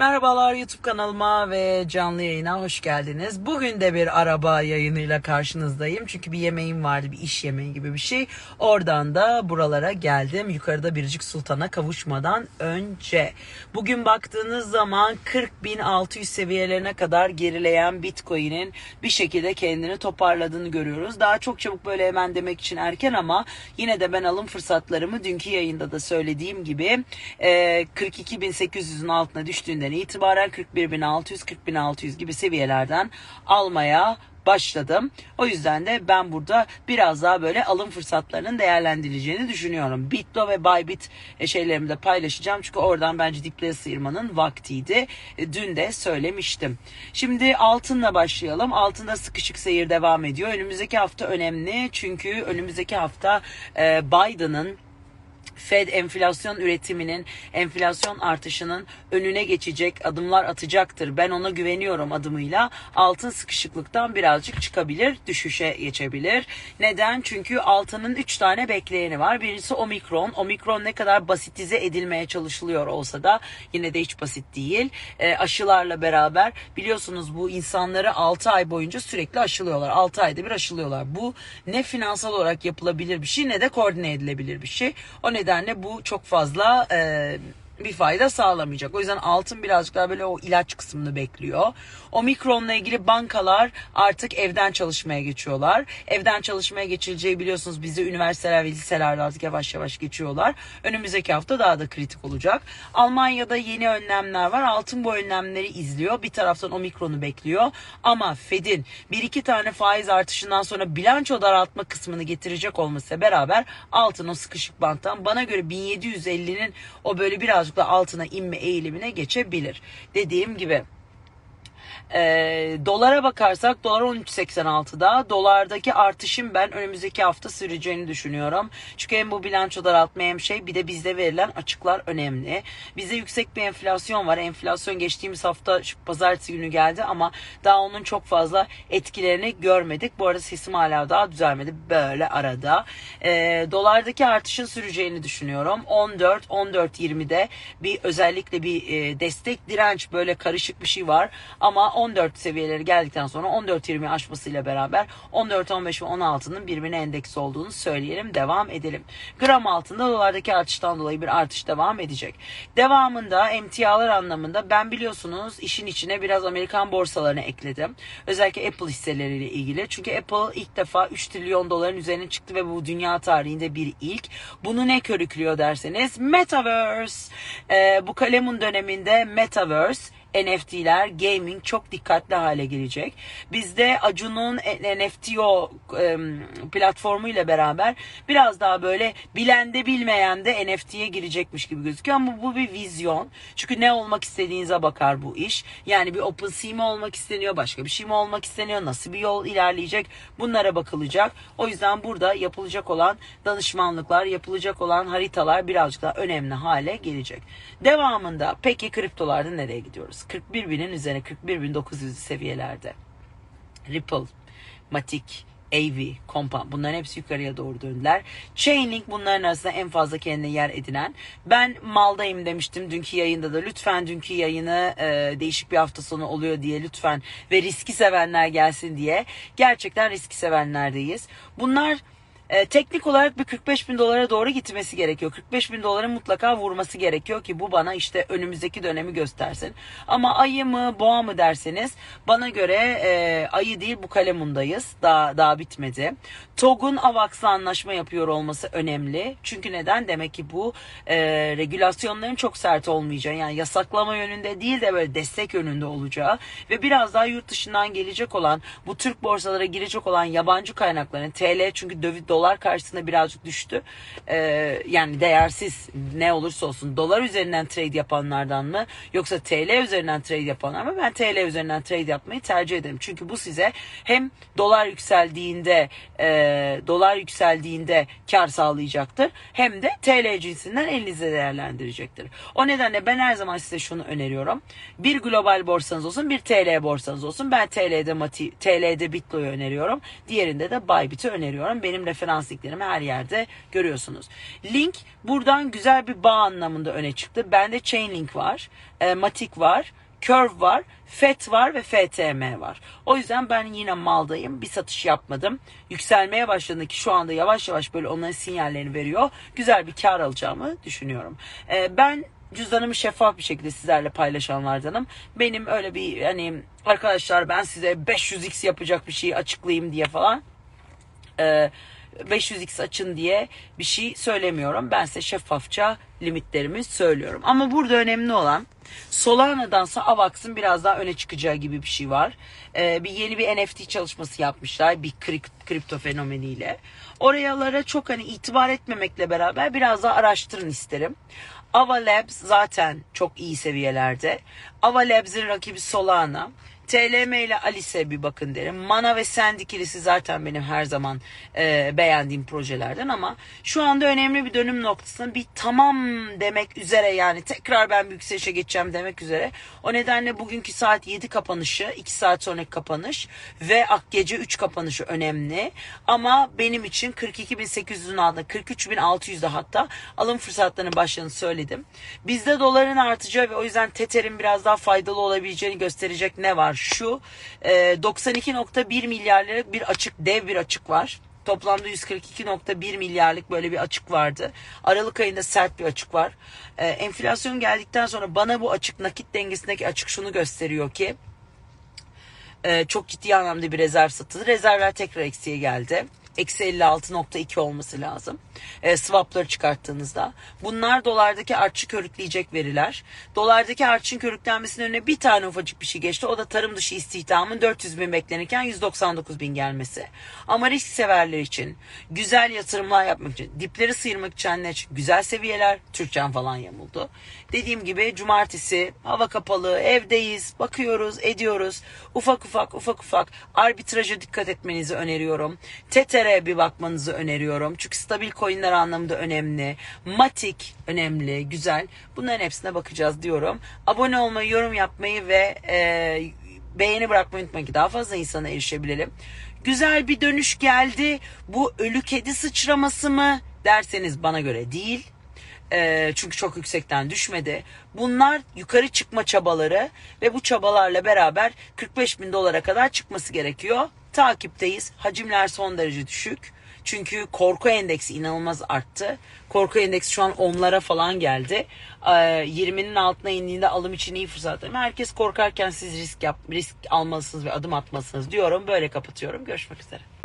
Merhabalar YouTube kanalıma ve canlı yayına hoş geldiniz. Bugün de bir araba yayınıyla karşınızdayım. Çünkü bir yemeğim vardı, bir iş yemeği gibi bir şey. Oradan da buralara geldim. Yukarıda Biricik Sultan'a kavuşmadan önce. Bugün baktığınız zaman 40.600 seviyelerine kadar gerileyen Bitcoin'in bir şekilde kendini toparladığını görüyoruz. Daha çok çabuk böyle hemen demek için erken ama yine de ben alım fırsatlarımı dünkü yayında da söylediğim gibi e, 42.800'ün altına düştüğünden itibaren 41.600 40.600 gibi seviyelerden almaya başladım. O yüzden de ben burada biraz daha böyle alım fırsatlarının değerlendirileceğini düşünüyorum. Bitlo ve Bybit e, şeylerimi de paylaşacağım. Çünkü oradan bence dipleri sıyırmanın vaktiydi. E, Dün de söylemiştim. Şimdi altınla başlayalım. Altında sıkışık seyir devam ediyor. Önümüzdeki hafta önemli. Çünkü önümüzdeki hafta e, Biden'ın Fed enflasyon üretiminin, enflasyon artışının önüne geçecek adımlar atacaktır. Ben ona güveniyorum adımıyla. Altın sıkışıklıktan birazcık çıkabilir, düşüşe geçebilir. Neden? Çünkü altının 3 tane bekleyeni var. Birincisi omikron. Omikron ne kadar basitize edilmeye çalışılıyor olsa da yine de hiç basit değil. E, aşılarla beraber biliyorsunuz bu insanları 6 ay boyunca sürekli aşılıyorlar. 6 ayda bir aşılıyorlar. Bu ne finansal olarak yapılabilir bir şey ne de koordine edilebilir bir şey. O nedenle bu çok fazla e, bir fayda sağlamayacak. O yüzden altın birazcık daha böyle o ilaç kısmını bekliyor. Omikronla ilgili bankalar artık evden çalışmaya geçiyorlar. Evden çalışmaya geçileceği biliyorsunuz bizi üniversiteler ve liselerde artık yavaş yavaş geçiyorlar. Önümüzdeki hafta daha da kritik olacak. Almanya'da yeni önlemler var. Altın bu önlemleri izliyor. Bir taraftan omikronu bekliyor. Ama Fed'in bir iki tane faiz artışından sonra bilanço daraltma kısmını getirecek olması beraber altın o sıkışık banttan bana göre 1750'nin o böyle birazcık altına inme eğilimine geçebilir. Dediğim gibi e, dolara bakarsak dolar 13.86'da dolardaki artışın ben önümüzdeki hafta süreceğini düşünüyorum. Çünkü hem bu bilanço daraltma hem şey bir de bizde verilen açıklar önemli. Bizde yüksek bir enflasyon var. Enflasyon geçtiğimiz hafta şu pazartesi günü geldi ama daha onun çok fazla etkilerini görmedik. Bu arada sesim hala daha düzelmedi. Böyle arada. E, dolardaki artışın süreceğini düşünüyorum. 14 14.20'de bir özellikle bir e, destek direnç böyle karışık bir şey var ama 14 seviyeleri geldikten sonra 14-20 aşmasıyla beraber 14-15 ve 16'nın birbirine endeksi olduğunu söyleyelim. Devam edelim. Gram altında dolardaki artıştan dolayı bir artış devam edecek. Devamında emtialar anlamında ben biliyorsunuz işin içine biraz Amerikan borsalarını ekledim. Özellikle Apple hisseleriyle ilgili. Çünkü Apple ilk defa 3 trilyon doların üzerine çıktı ve bu dünya tarihinde bir ilk. Bunu ne körüklüyor derseniz Metaverse. Ee, bu kalemun döneminde Metaverse NFT'ler, gaming çok dikkatli hale gelecek. Bizde Acun'un NFTO platformu ile beraber biraz daha böyle bilende bilmeyen de NFT'ye girecekmiş gibi gözüküyor ama bu bir vizyon. Çünkü ne olmak istediğinize bakar bu iş. Yani bir OpenSea mi olmak isteniyor, başka bir şey mi olmak isteniyor, nasıl bir yol ilerleyecek bunlara bakılacak. O yüzden burada yapılacak olan danışmanlıklar, yapılacak olan haritalar birazcık daha önemli hale gelecek. Devamında peki kriptolarda nereye gidiyoruz? 41 binin üzerine 41.900 seviyelerde. Ripple, Matic, AV, Compound bunların hepsi yukarıya doğru döndüler. Chainlink bunların arasında en fazla kendine yer edinen. Ben maldayım demiştim dünkü yayında da. Lütfen dünkü yayını e, değişik bir hafta sonu oluyor diye lütfen ve riski sevenler gelsin diye. Gerçekten riski sevenlerdeyiz. Bunlar e, teknik olarak bir 45 bin dolara doğru gitmesi gerekiyor. 45 bin doların mutlaka vurması gerekiyor ki bu bana işte önümüzdeki dönemi göstersin. Ama ayı mı boğa mı derseniz bana göre e, ayı değil bu kalemundayız. Daha, daha bitmedi. TOG'un AVAX'la anlaşma yapıyor olması önemli. Çünkü neden? Demek ki bu e, regülasyonların çok sert olmayacağı yani yasaklama yönünde değil de böyle destek yönünde olacağı ve biraz daha yurt dışından gelecek olan bu Türk borsalara girecek olan yabancı kaynakların TL çünkü döviz dolar karşısında birazcık düştü. Ee, yani değersiz ne olursa olsun dolar üzerinden trade yapanlardan mı yoksa TL üzerinden trade yapanlar mı? Ben TL üzerinden trade yapmayı tercih ederim. Çünkü bu size hem dolar yükseldiğinde e, dolar yükseldiğinde kar sağlayacaktır hem de TL cinsinden elinizde değerlendirecektir. O nedenle ben her zaman size şunu öneriyorum. Bir global borsanız olsun bir TL borsanız olsun. Ben TL'de TL'de Bitlo'yu öneriyorum. Diğerinde de Bybit'i öneriyorum. Benim referans referans linklerimi her yerde görüyorsunuz. Link buradan güzel bir bağ anlamında öne çıktı. Bende Chainlink var, e, Matic var, Curve var, FET var ve FTM var. O yüzden ben yine maldayım. Bir satış yapmadım. Yükselmeye başladığında ki şu anda yavaş yavaş böyle onların sinyallerini veriyor. Güzel bir kar alacağımı düşünüyorum. Ee, ben cüzdanımı şeffaf bir şekilde sizlerle paylaşanlardanım. Benim öyle bir hani arkadaşlar ben size 500x yapacak bir şey açıklayayım diye falan e, 500x açın diye bir şey söylemiyorum. Ben size şeffafça limitlerimi söylüyorum. Ama burada önemli olan Solana'dansa Avax'ın biraz daha öne çıkacağı gibi bir şey var. E, bir yeni bir NFT çalışması yapmışlar bir kri- kripto fenomeniyle. Oralara çok hani itibar etmemekle beraber biraz daha araştırın isterim. Ava Labs zaten çok iyi seviyelerde. Ava Labs'in rakibi Solana. TLM ile Alice bir bakın derim. Mana ve Send ikilisi zaten benim her zaman e, beğendiğim projelerden ama şu anda önemli bir dönüm noktasında bir tamam demek üzere yani tekrar ben bir yükselişe geçeceğim demek üzere. O nedenle bugünkü saat 7 kapanışı, 2 saat sonraki kapanış ve gece 3 kapanışı önemli. Ama benim için 42.800'ün altında 43.600'de hatta alım fırsatlarının başladığını söyledim. Bizde doların artacağı ve o yüzden Tether'in biraz daha faydalı olabileceğini gösterecek ne var? Şu e, 92.1 milyar liralık bir açık, dev bir açık var. Toplamda 142.1 milyarlık böyle bir açık vardı. Aralık ayında sert bir açık var. E, enflasyon geldikten sonra bana bu açık nakit dengesindeki açık şunu gösteriyor ki e, çok ciddi anlamda bir rezerv satıldı. Rezervler tekrar eksiye geldi. Eksi 56.2 olması lazım. E, swapları çıkarttığınızda. Bunlar dolardaki artışı körükleyecek veriler. Dolardaki artışın körüklenmesinin önüne bir tane ufacık bir şey geçti. O da tarım dışı istihdamın 400 bin beklenirken 199 bin gelmesi. Ama risk severler için, güzel yatırımlar yapmak için, dipleri sıyırmak için, ne güzel seviyeler, Türkçen falan yamuldu. Dediğim gibi cumartesi hava kapalı, evdeyiz, bakıyoruz, ediyoruz. Ufak ufak ufak ufak arbitraja dikkat etmenizi öneriyorum. Tether'e bir bakmanızı öneriyorum. Çünkü stabil coinler anlamında önemli. Matic önemli, güzel. Bunların hepsine bakacağız diyorum. Abone olmayı, yorum yapmayı ve e, beğeni bırakmayı unutmayın ki daha fazla insana erişebilelim. Güzel bir dönüş geldi. Bu ölü kedi sıçraması mı derseniz bana göre değil. Ee, çünkü çok yüksekten düşmedi. Bunlar yukarı çıkma çabaları ve bu çabalarla beraber 45 bin dolara kadar çıkması gerekiyor. Takipteyiz. Hacimler son derece düşük. Çünkü korku endeksi inanılmaz arttı. Korku endeksi şu an onlara falan geldi. Ee, 20'nin altına indiğinde alım için iyi fırsatlar. Herkes korkarken siz risk yap, risk almalısınız ve adım atmalısınız diyorum. Böyle kapatıyorum. Görüşmek üzere.